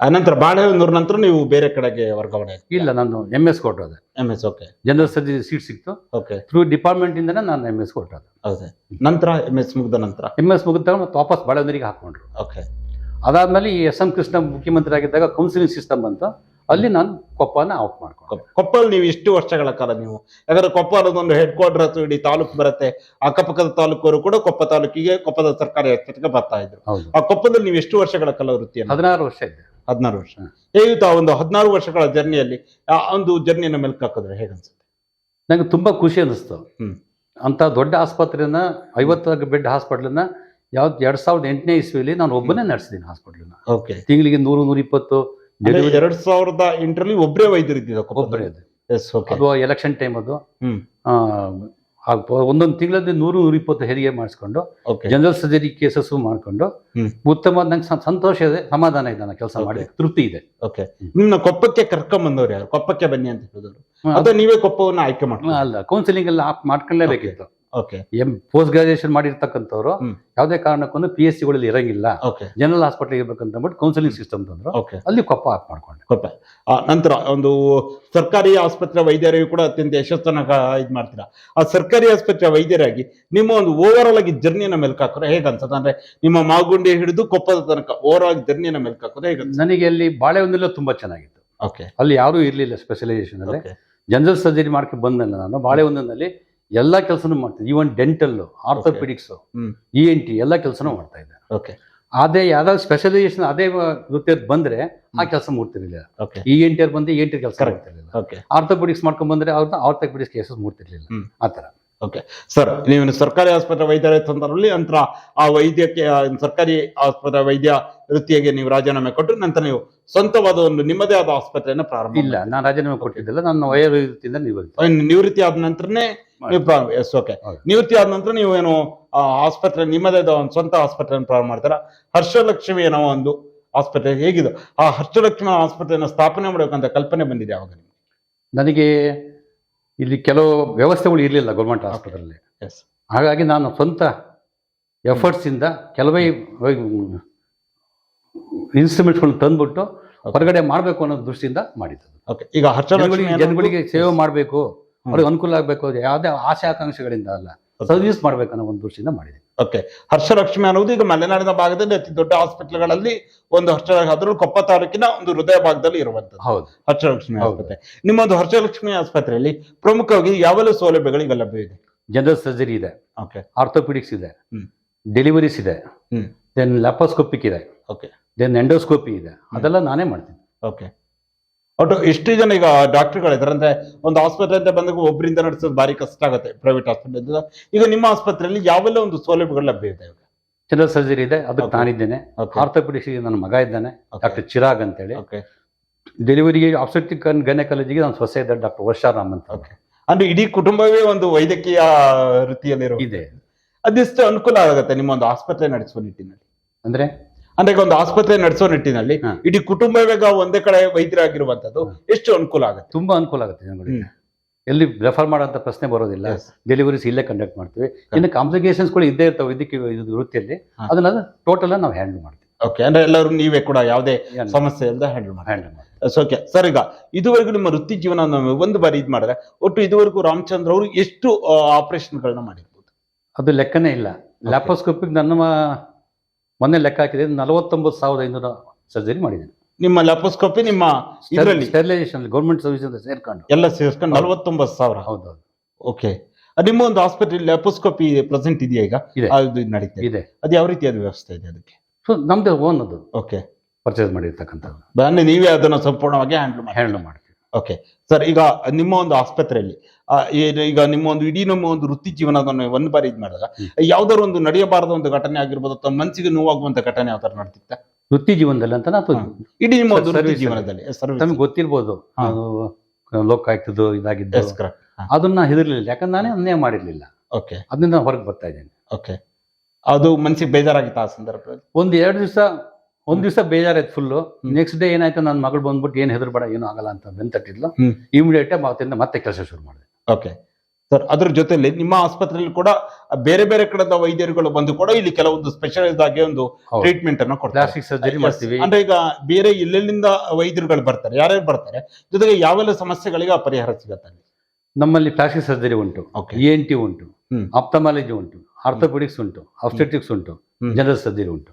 ಆ ಅನಂತರ ಬಾಳೆಹೊನ್ನೂರ ನಂತರ ನೀವು ಬೇರೆ ಕಡೆಗೆ ವರ್ಗಾವಣೆ ಇಲ್ಲ ನಾನು M S ಕೊಟ್ಟೋದೆ M S okay. General surgery seat ಸಿಕ್ತು. ಓಕೆ. ಥ್ರೂ ಡಿಪಾರ್ಟ್ಮೆಂಟ್ ಇಂದ ನಾನು ಎಂ ಎಸ್ ಕೊಟ್ಟೋದು ಹೌದೇ. ನಂತರ ಎಂ ಎಸ್ ಮುಗಿದ ನಂತರ? ಎಂ ಎಸ್ ಮುಗಿದಾಗ ಮತ್ತೆ ವಾಪಸ್ ಬಾಳೆಹೊನ್ನೂರಿಗೆ ಹಾಕೊಂಡ್ರು ಓಕೆ. ಅದಾದ್ಮೇಲೆ ಈ ಎಸ್ ಎಂ ಕೃಷ್ಣ ಮುಖ್ಯಮಂತ್ರಿ ಆಗಿದ್ದಾಗ ಕೌನ್ಸಿಲಿಂಗ್ ಸಿಸ್ಟಮ್ ಬಂತು. ಅಲ್ಲಿ ನಾನು ಕೊಪ್ಪನ ಔಟ್ ಮಾಡ್ಕೊಂಡೆ. ಕೊಪ್ಪಲ್ಲಿ ನೀವು ಎಷ್ಟು ವರ್ಷಗಳ ಕಾಲ ನೀವು. ಯಾಕಂದ್ರೆ ಕೊಪ್ಪ ಅನ್ನೋದೊಂದು ಹೆಡ್ ಕ್ವಾರ್ಟರ್ ಅಥವಾ ಇಡೀ ತಾಲೂಕು ಬರುತ್ತೆ. ಅಕ್ಕಪಕ್ಕದ ತಾಲೂಕವರು ಕೂಡ ಕೊಪ್ಪ ತಾಲೂಕಿಗೆ ಕೊಪ್ಪದ ಸರ್ಕಾರಿ ಆಸ್ಪತ್ರೆಗೆ ಬರ್ತಾ ಇದ್ರು. ಆ ಕೊಪ್ಪದಲ್ಲಿ ನೀವು ಎಷ್ಟು ವರ್ಷಗಳ ಕಾಲ ವೃತ್ತಿಯನ್ನು? ಹದಿನಾರು ವರ್ಷ ಇದ್ದೆ ಹದಿನಾರು ವರ್ಷ. ಹೇಗಿತ್ತು ಆ ಒಂದು ಹದಿನಾರು ವರ್ಷಗಳ ಜರ್ನಿಯಲ್ಲಿ ಆ ಒಂದು ಜರ್ನಿಯನ್ನು ಮೆಲ್ಕ್ ಹಾಕಿದ್ರೆ ಹೇಗನ್ಸುತ್ತೆ ನಂಗೆ ತುಂಬಾ ಖುಷಿ ಅನಿಸ್ತು. ಹ್ಮ್. ಅಂತ ದೊಡ್ಡ ಆಸ್ಪತ್ರೆನ ಐವತ್ತು ಬೆಡ್ ಹಾಸ್ಪಿಟ್ಲನ್ನ ಯಾವ್ದು ಎರಡ್ ಸಾವಿರದ ಎಂಟನೇ ಇಸ್ವಿಲಿ ನಾನು ಒಬ್ಬನೇ ನಡೆಸಿದ್ದೀನಿ ಹಾಸ್ಪಿಟ್ಲನ್ನ. ಓಕೆ ತಿಂಗಳಿಗೆ ನೂರು ನೂರ ಇಪ್ಪತ್ತು ಎರಡ್ ಸಾವಿರದ ಎಂಟರಲ್ಲಿ ಒಬ್ಬರೇ ವೈದ್ಯರು ಇದ್ದಿದ್ದ ಒಬ್ಬರೇ ಅದು ಎಸ್ ಓಕೆ ಅದು. ಎಲೆಕ್ಷನ್ ಟೈಮ್ ಅದು ಒಂದೊಂದು ತಿಂಗಳಲ್ಲಿ ನೂರು ನೂರ ಇಪ್ಪತ್ತು ಹೆರಿಗೆ ಮಾಡಿಸ್ಕೊಂಡು ಜನರಲ್ ಸರ್ಜರಿ ಕೇಸಸ್ ಮಾಡ್ಕೊಂಡು. ಉತ್ತಮ ನಂಗೆ ಸಂತೋಷ ಇದೆ ಸಮಾಧಾನ ಇದೆ ನಾನು ಕೆಲಸ. ಮಾಡಿ ತೃಪ್ತಿ ಇದೆ. ಓಕೆ ನಿಮ್ಮ ಕೊಪ್ಪಕ್ಕೆ ಕರ್ಕೊಂಡ್ ಬಂದವ್ರು ಯಾರು? ಕೊಪ್ಪಕ್ಕೆ ಬನ್ನಿ ಅಂತ ಹೇಳಿದ್ರು. ಅದೇ ನೀವೇ ಕೊಪ್ಪವನ್ನು ಆಯ್ಕೆ ಮಾಡಿ ಅಲ್ಲ ಕೌನ್ಸಿಲಿಂಗ್ ಎಲ್ಲ ಆಪ್ ಮಾಡ್ಕೊಳ್ಳೇಬೇಕಿತ್ತು. ಎಂ ಪೋಸ್ಟ್ ಗ್ರಾಜುಯೇಷನ್ ಮಾಡಿರ್ತಕ್ಕಂಥವ್ರು. ಯಾವುದೇ ಕಾರಣಕ್ಕೂ ಪಿ ಎಸ್ ಸಿಗಳಲ್ಲಿ ಇರಂಗಿಲ್ಲ. ಓಕೆ ಜನರಲ್ ಹಾಸ್ಪಿಟಲ್ ಇರ್ಬೇಕಂತ ಅಂದ್ಬಿಟ್ಟು ಕೌನ್ಸಿಲಿಂಗ್ ಸಿಸ್ಟಮ್ ತಂದ್ರು. ಅಲ್ಲಿ ಕೊಪ್ಪ ಆಪ್ ಮಾಡ್ಕೊಂಡೆ ಕೊಪ್ಪ. ನಂತರ ಒಂದು ಸರ್ಕಾರಿ ಆಸ್ಪತ್ರೆ ವೈದ್ಯರಿಗೂ ಕೂಡ ಅತ್ಯಂತ ಯಶಸ್ಸನ್ನ ಇದು ಮಾಡ್ತೀರಾ? ಆ ಸರ್ಕಾರಿ ಆಸ್ಪತ್ರೆ ವೈದ್ಯರಾಗಿ ನಿಮ್ಮ ಒಂದು ಓವರ್ ಆಲ್ ಆಗಿ ಜರ್ನಿಯನ್ನ ಮೇಲೆ ಹಾಕೋರು ಹೇಗೆ ಅನ್ಸುತ್ತೆ ಅಂದ್ರೆ ನಿಮ್ಮ ಮಾಗುಂಡಿ ಹಿಡಿದು ಕೊಪ್ಪದ ತನಕ ಓವರ್ ಆಲ್ ಜರ್ನಿಯನ್ನ ಮೆಲ್ಕ್ ಹಾಕೋರೆ ಹೇಗೆ ನನಗೆ ಅಲ್ಲಿ ಬಾಳೆಹೊಂದೆಲ್ಲ ತುಂಬಾ ಚೆನ್ನಾಗಿತ್ತು. ಓಕೆ ಅಲ್ಲಿ ಯಾರೂ ಇರಲಿಲ್ಲ ಸ್ಪೆಷಲೈಸೇಷನ್ ಅಲ್ಲಿ. ಜನರಲ್ ಸರ್ಜರಿ ಮಾಡ್ಕೊಂಡು ಬಂದ ನಾನು ಬಾಳೆಹೊಂದಿನಲ್ಲಿ ಎಲ್ಲ ಕೆಲಸನೂ ಮಾಡ್ತಿದ್ದೆ. Even dental orthopaedics. E N T ಎಲ್ಲ ಕೆಲಸನೂ ಮಾಡ್ತಾ ಇದ್ದೆ. ಓಕೆ ಅದೇ ಯಾವ್ದಾದ್ರು ಸ್ಪೆಷಲೈಸೇಷನ್ ಅದೇ ವೃತ್ತಿ ಬಂದ್ರೆ ಆ ಕೆಲಸ ಮಾಡ್ತಿರ್ಲಿಲ್ಲ ಓಕೆ ಇ ಎನ್ ಟಿ ಅವ್ರು ಬಂದು ಎನ್ ಟಿ ಕೆಲಸ. ಮಾಡ್ತಿರ್ಲಿಲ್ಲ ಆರ್ಥೋಪಿಡಿಕ್ಸ್ ಮಾಡ್ಕೊಂಡ್ ಬಂದ್ರೆ ಅವ್ರನ್ನ ಆರ್ಥೋಪಿಡಿಕ್ಸ್ ಕೇಸಸ್ ಮಾಡ್ತಿರ್ಲಿಲ್ಲ. ಆ ಥರ. ಸರ್ ನೀವು ಸರ್ಕಾರಿ ಆಸ್ಪತ್ರೆ ವೈದ್ಯರ ಸಂದರ್ಭದಲ್ಲಿ ನಂತರ ಆ ವೈದ್ಯಕ್ಕೆ ಸರ್ಕಾರಿ ಆಸ್ಪತ್ರೆ ವೈದ್ಯ ವೃತ್ತಿಯಾಗಿ ನೀವು ರಾಜೀನಾಮೆ ಕೊಟ್ಟರು ನಂತರ ನೀವು ಸ್ವಂತವಾದ ಒಂದು ನಿಮ್ಮದೇ ಆದ ಆಸ್ಪತ್ರೆಯನ್ನು ಪ್ರಾರಂಭ ಇಲ್ಲ ನಾನು ರಾಜೀನಾಮೆ ಕೊಟ್ಟಿದ್ದಿಲ್ಲ ನನ್ನ ವಯೋವೃತ್ತಿಯಿಂದ ನಿವೃತ್ತಿ. ನಿವೃತ್ತಿ ಆದ ನಂತರನೇ ನೀವು ಎಸ್ ಓಕೆ. ನಿವೃತ್ತಿ ಆದ ನಂತರ ನೀವು ಏನು ಆಸ್ಪತ್ರೆ ನಿಮ್ಮದೇ ಆದ ಒಂದು ಸ್ವಂತ ಆಸ್ಪತ್ರೆಯನ್ನು ಪ್ರಾರಂಭ ಮಾಡ್ತಾರ? ಹರ್ಷಲಕ್ಷ್ಮಿ ಏನೋ ಒಂದು ಆಸ್ಪತ್ರೆ ಹೇಗಿದೆ. ಆ ಹರ್ಷಲಕ್ಷ್ಮಿ ಆಸ್ಪತ್ರೆಯನ್ನು ಸ್ಥಾಪನೆ ಮಾಡಬೇಕಂತ ಕಲ್ಪನೆ ಬಂದಿದೆ ಅವಾಗ ನಿಮಗೆ? ನನಗೆ ಇಲ್ಲಿ ಕೆಲವು ವ್ಯವಸ್ಥೆಗಳು ಇರಲಿಲ್ಲ ಗೌರ್ಮೆಂಟ್ ಆಸ್ಪತ್ರೆಯಲ್ಲಿ ಎಸ್ ಹಾಗಾಗಿ ನಾನು ಸ್ವಂತ ಎಫರ್ಟ್ಸ್ ಇಂದ ಕೆಲವೇ ಇನ್ಸ್ಟ್ರೂಮೆಂಟ್ಸ್ಗಳನ್ನ ತಂದುಬಿಟ್ಟು ಹೊರಗಡೆ ಮಾಡಬೇಕು ಅನ್ನೋ ದೃಷ್ಟಿಯಿಂದ ಮಾಡಿದ್ದು. ಓಕೆ ಈಗ ಜನಗಳಿಗೆ ಸೇವೆ ಮಾಡಬೇಕು ಅವ್ರಿಗೆ ಅನುಕೂಲ ಆಗಬೇಕು ಯಾವುದೇ ಆಸೆ ಆಕಾಂಕ್ಷೆಗಳಿಂದ ಅಲ್ಲ ಸರ್ವಿಸ್ ಮಾಡ್ಬೇಕು ಅನ್ನೋ ಒಂದು ದೃಷ್ಟಿಯಿಂದ ಮಾಡಿದೆ. ಓಕೆ ಹರ್ಷಲಕ್ಷ್ಮಿ ಅನ್ನೋದು ಈಗ ಮಲೆನಾಡಿನ ಭಾಗದಲ್ಲಿ ಅತಿ ದೊಡ್ಡ ಹಾಸ್ಪಿಟಲ್ಗಳಲ್ಲಿ ಒಂದು ಹರ್ಷ ಅದರಲ್ಲೂ ಕೊಪ್ಪ ತಾಲೂಕಿನ ಒಂದು ಹೃದಯ ಭಾಗದಲ್ಲಿ ಇರುವಂತದ್ದು ಹೌದು. ಹರ್ಷಲಕ್ಷ್ಮಿ. ಆಸ್ಪತ್ರೆ. ನಿಮ್ಮೊಂದು ಹರ್ಷಲಕ್ಷ್ಮಿ ಆಸ್ಪತ್ರೆಯಲ್ಲಿ ಪ್ರಮುಖವಾಗಿ ಯಾವೆಲ್ಲ ಸೌಲಭ್ಯಗಳು ಈಗ ಲಭ್ಯವಿದೆ ಜನರಲ್ ಸರ್ಜರಿ ಇದೆ. ಓಕೆ ಆರ್ಥೋಪಿಡಿಕ್ಸ್ ಇದೆ. ಡೆಲಿವರೀಸ್ ಇದೆ. ಹ್ಮ್. ದೆನ್ ಲ್ಯಾಪೋಸ್ಕೋಪಿಕ್ ಇದೆ. ಓಕೆ ದೆನ್ ಎಂಡೋಸ್ಕೋಪಿ ಇದೆ. ಅದೆಲ್ಲ ನಾನೇ ಮಾಡ್ತೀನಿ. ಓಕೆ ಒಟ್ಟು ಎಷ್ಟು ಜನ ಈಗ ಡಾಕ್ಟರ್ಗಳಿದ್ದಾರೆ ಅಂದ್ರೆ ಒಂದು ಆಸ್ಪತ್ರೆ ಅಂತ ಬಂದಾಗ ಒಬ್ಬರಿಂದ ನಡೆಸೋದು ಭಾರಿ ಕಷ್ಟ ಆಗುತ್ತೆ ಪ್ರೈವೇಟ್ ಆಸ್ಪತ್ರೆ ಈಗ ನಿಮ್ಮ ಆಸ್ಪತ್ರೆಯಲ್ಲಿ ಯಾವೆಲ್ಲ ಒಂದು ಸೌಲಭ್ಯಗಳು ಲಭ್ಯ ಇದೆ ಜನರಲ್ ಸರ್ಜರಿ ಇದೆ ಅದಕ್ಕೆ. ನಾನಿದ್ದೇನೆ ಆರ್ಥೋಪಿಡಿಕ್ಸ್ ನನ್ನ ಮಗ ಇದ್ದಾನೆ ಡಾಕ್ಟರ್ ಚಿರಾಗ್ ಅಂತೇಳಿ. ಓಕೆ ಡೆಲಿವರಿಗೆ ಆಬ್ಸೆಕ್ಟಿಕ್ ಗೈನಕಾಲಜಿಗೆ ನಾನು ಸೊಸೆ ಇದ್ದಾರೆ ಡಾಕ್ಟರ್ ವರ್ಷಾರಾಮ್ ಅಂತ. ಓಕೆ ಅಂದ್ರೆ ಇಡೀ ಕುಟುಂಬವೇ ಒಂದು ವೈದ್ಯಕೀಯ ವೃತ್ತಿಯಲ್ಲಿರೋ ಇದೆ. ಅದಿಷ್ಟು ಅನುಕೂಲ ಆಗುತ್ತೆ ನಿಮ್ಮ ಒಂದು ಆಸ್ಪತ್ರೆ ನಡೆಸುವ ನಿಟ್ಟಿನಲ್ಲಿ? ಅಂದ್ರೆ ಅಂದ್ರೆ ಒಂದು ಆಸ್ಪತ್ರೆ ನಡೆಸೋ ನಿಟ್ಟಿನಲ್ಲಿ. ಇಡೀ ಕುಟುಂಬವೇಗ ಒಂದೇ ಕಡೆ ವೈದ್ಯರಾಗಿರುವಂತದ್ದು. ಎಷ್ಟು ಅನುಕೂಲ ಆಗುತ್ತೆ? ತುಂಬಾ ಅನುಕೂಲ ಆಗುತ್ತೆ ಜನಗಳಿಗೆ. ಎಲ್ಲಿ ರೆಫರ್ ಮಾಡೋಂಥ ಪ್ರಶ್ನೆ ಬರೋದಿಲ್ಲ. ಡೆಲಿವರಿ ಡೆಲಿವರೀಸ್ ಇಲ್ಲೇ ಕಂಡಕ್ಟ್ ಮಾಡ್ತೀವಿ. ಇನ್ನು ಕಾಂಪ್ಲಿಕೇಶನ್ಸ್ಗಳು ಇದ್ದೇ ಇರ್ತವೆ ವೈದ್ಯಕೀಯ ಇದು ವೃತ್ತಿಯಲ್ಲಿ. ಅದನ್ನ ಟೋಟಲ್ ನಾವು ಹ್ಯಾಂಡಲ್ ಮಾಡ್ತೀವಿ. ಓಕೆ ಅಂದ್ರೆ ಎಲ್ಲರೂ ನೀವೇ ಕೂಡ ಯಾವುದೇ ಸಮಸ್ಯೆ ಇಲ್ಲದೆ ಹ್ಯಾಂಡಲ್ ಮಾಡಿ ಹ್ಯಾಂಡಲ್ ಮಾಡಿ ಓಕೆ ಸರ್ ಈಗ ಇದುವರೆಗೂ ನಿಮ್ಮ ವೃತ್ತಿ ಜೀವನ ಒಂದು ಬಾರಿ ಇದು ಮಾಡಿದ್ರೆ ಒಟ್ಟು ಇದುವರೆಗೂ ರಾಮಚಂದ್ರ ಅವರು ಎಷ್ಟು ಆಪರೇಷನ್ಗಳನ್ನ ಮಾಡಿರ್ಬೋದು? ಅದು ಲೆಕ್ಕನೇ ಇಲ್ಲ. ಲ್ಯಾಪೋಸ್ಕೋಪಿಕ್ ನನ್ನ ಮೊನ್ನೆ ಲೆಕ್ಕ ಹಾಕಿದೆ ನಲವತ್ತೊಂಬತ್ತು ಸಾವಿರದ ಐನೂರ ಸರ್ಜರಿ ಮಾಡಿದ್ದೀನಿ. ನಿಮ್ಮ ಲ್ಯಾಪೋಸ್ಕೋಪಿ ನಿಮ್ಮ ಇದರಲ್ಲಿ? ಸ್ಟೆರಿಲೈಸೇಷನ್ ಗೌರ್ಮೆಂಟ್ ಸರ್ವಿಸ್ ಅಂತ ಸೇರ್ಕೊಂಡು. ಎಲ್ಲ ಸೇರ್ಕೊಂಡು ನಲವತ್ತೊಂಬತ್ತು ಸಾವಿರ? ಹೌದೌದು. ಓಕೆ ನಿಮ್ಮ ಒಂದು ಆಸ್ಪತ್ರೆ ಲ್ಯಾಪೋಸ್ಕೋಪಿ ಪ್ರೆಸೆಂಟ್ ಇದೆಯಾ ಈಗ? ಇದೆ. ಅದು ನಡೀತಾ ಇದೆ. ಇದೆ. ಅದು ಯಾವ ರೀತಿಯಾದ ವ್ಯವಸ್ಥೆ ಇದೆ ಅದಕ್ಕೆ? ಸೊ ನಮ್ದು ಓನ್ ಅದು. ಓಕೆ ಪರ್ಚೇಸ್ ಮಾಡಿರ್ತಕ್ಕಂಥದ್ದು. ಬನ್ನಿ ನೀವೇ ಅದನ್ನು ಸಂಪೂರ್ಣವಾಗಿ ಹ್ಯಾಂಡಲ್ ಮಾಡಿ. ಹ್ಯಾಂಡಲ್ ಮಾಡ್ತೀವಿ ಓಕೆ ಸರ್ ಈಗ ನಿಮ್ಮ ಒಂದು ಆಸ್ಪತ್ರೆಯಲ್ಲಿ ಏನು ಈಗ ನಿಮ್ಮ ಒಂದು ಇಡೀ ನಮ್ಮ ಒಂದು ವೃತ್ತಿ ಜೀವನವನ್ನು ಒಂದು ಬಾರಿ ಇದು ಮಾಡಿದಾಗ. ಯಾವ್ದಾದ್ರು ಒಂದು ನಡೆಯಬಾರದ ಒಂದು ಘಟನೆ ಆಗಿರ್ಬೋದು ಅಥವಾ ಮನಸ್ಸಿಗೆ ನೋವಾಗುವಂತ ಘಟನೆ ಯಾವ ತರ ನಡೆದಿತ್ತ ವೃತ್ತಿ ಜೀವನದಲ್ಲಿ ಅಂತ ನಾವು. ಇಡೀ ನಿಮ್ಮ ಒಂದು ವೃತ್ತಿ ಜೀವನದಲ್ಲಿ ಸರ್ ತಮಗೆ ಗೊತ್ತಿರ್ಬೋದು. ಲೋಕ ಆಯ್ತದ್ದು ಇದಾಗಿದ್ದು. ಅದನ್ನ ಹೆದರ್ಲಿಲ್ಲ. ಯಾಕಂದ್ರೆ ನಾನೇ ಅನ್ಯಾಯ ಮಾಡಿರ್ಲಿಲ್ಲ. ಓಕೆ ಅದನ್ನ ಹೊರಗೆ ಬರ್ತಾ ಇದ್ದೇನೆ. ಓಕೆ ಅದು ಮನಸ್ಸಿಗೆ ಬೇಜಾರಾಗಿತ್ತು ಆ ಸಂದರ್ಭದಲ್ಲಿ? ಒಂದ್ ಎರಡು ದಿವಸ ಒಂದ್ ದಿವಸ ಬೇಜಾರಾಯ್ತು ಫುಲ್. ನೆಕ್ಸ್ಟ್ ಡೇ ಏನಾಯ್ತು ನನ್ನ ಮಗಳು ಬಂದ್ಬಿಟ್ಟು ಏನ್ ಹೆದರ್ಬೇಡ ಏನು ಆಗಲ್ಲ ಅಂತ ಬೆನ್ ತಟ್ಟಿದ್ಲು. ಇಮಿಡಿಯೇಟ್ ಮಾತಿಂದ ಮತ್ತೆ ಕೆಲಸ ಶುರು ಮಾಡಿದೆ. ಓಕೆ ಸರ್ ಅದ್ರ ಜೊತೆಲಿ ನಿಮ್ಮ ಆಸ್ಪತ್ರೆಯಲ್ಲಿ ಕೂಡ ಬೇರೆ ಬೇರೆ ಕಡೆದ ವೈದ್ಯರುಗಳು ಬಂದು ಕೂಡ ಇಲ್ಲಿ ಕೆಲವೊಂದು ಸ್ಪೆಷಲೈಸ್ ಆಗಿ ಒಂದು ಟ್ರೀಟ್ಮೆಂಟ್ ಅನ್ನು ಕೊಡ್ತಾರೆ. ಪ್ಲಾಸ್ಟಿಕ್ ಸರ್ಜರಿ ಮಾಡ್ತೀವಿ. ಅಂದ್ರೆ ಈಗ ಬೇರೆ ಎಲ್ಲೆಲ್ಲಿಂದ ವೈದ್ಯರುಗಳು ಬರ್ತಾರೆ ಯಾರ್ಯಾರು ಬರ್ತಾರೆ ಜೊತೆಗೆ ಯಾವೆಲ್ಲ ಸಮಸ್ಯೆಗಳಿಗೆ ಆ ಪರಿಹಾರ ಸಿಗುತ್ತೆ ನಮ್ಮಲ್ಲಿ ಪ್ಲಾಸ್ಟಿಕ್ ಸರ್ಜರಿ ಉಂಟು. E N T. ಹ್ಮ್. ಆಪ್ತಮಾಲಜಿ ಉಂಟು. ಆರ್ಥೋಪೆಡಿಕ್ಸ್ ಉಂಟು. ಆಬ್ಸ್ಟೆಟ್ರಿಕ್ಸ್ ಉಂಟು. ಜನರಲ್ ಸರ್ಜರಿ ಉಂಟು.